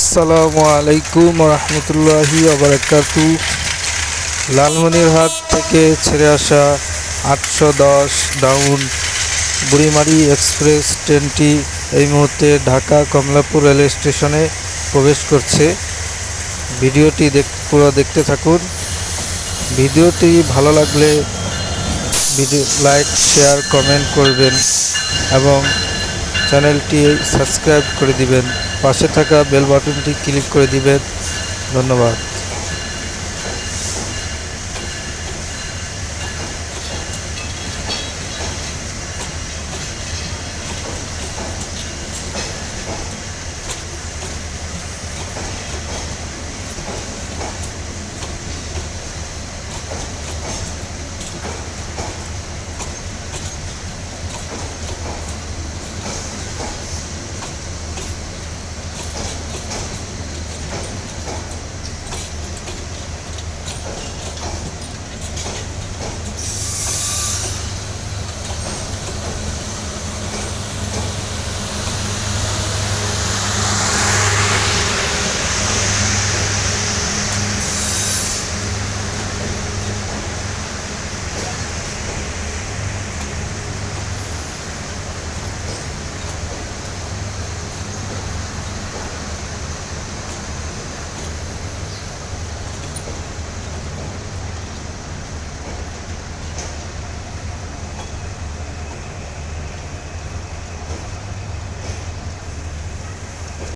আসসালামু আলাইকুম রহমতুল্লাহি আবরাকাতু লালমনিরহাট থেকে ছেড়ে আসা আটশো দশ ডাউন বুড়িমারি এক্সপ্রেস ট্রেনটি এই মুহূর্তে ঢাকা কমলাপুর রেল স্টেশনে প্রবেশ করছে। ভিডিওটি দেখ, পুরো দেখতে থাকুন। ভিডিওটি ভালো লাগলে ভিডিও লাইক, শেয়ার, কমেন্ট করবেন এবং চ্যানেলটি সাবস্ক্রাইব করে দিবেন। পাশে থাকা বেল বাটনটি ক্লিক করে দিবেন। ধন্যবাদ।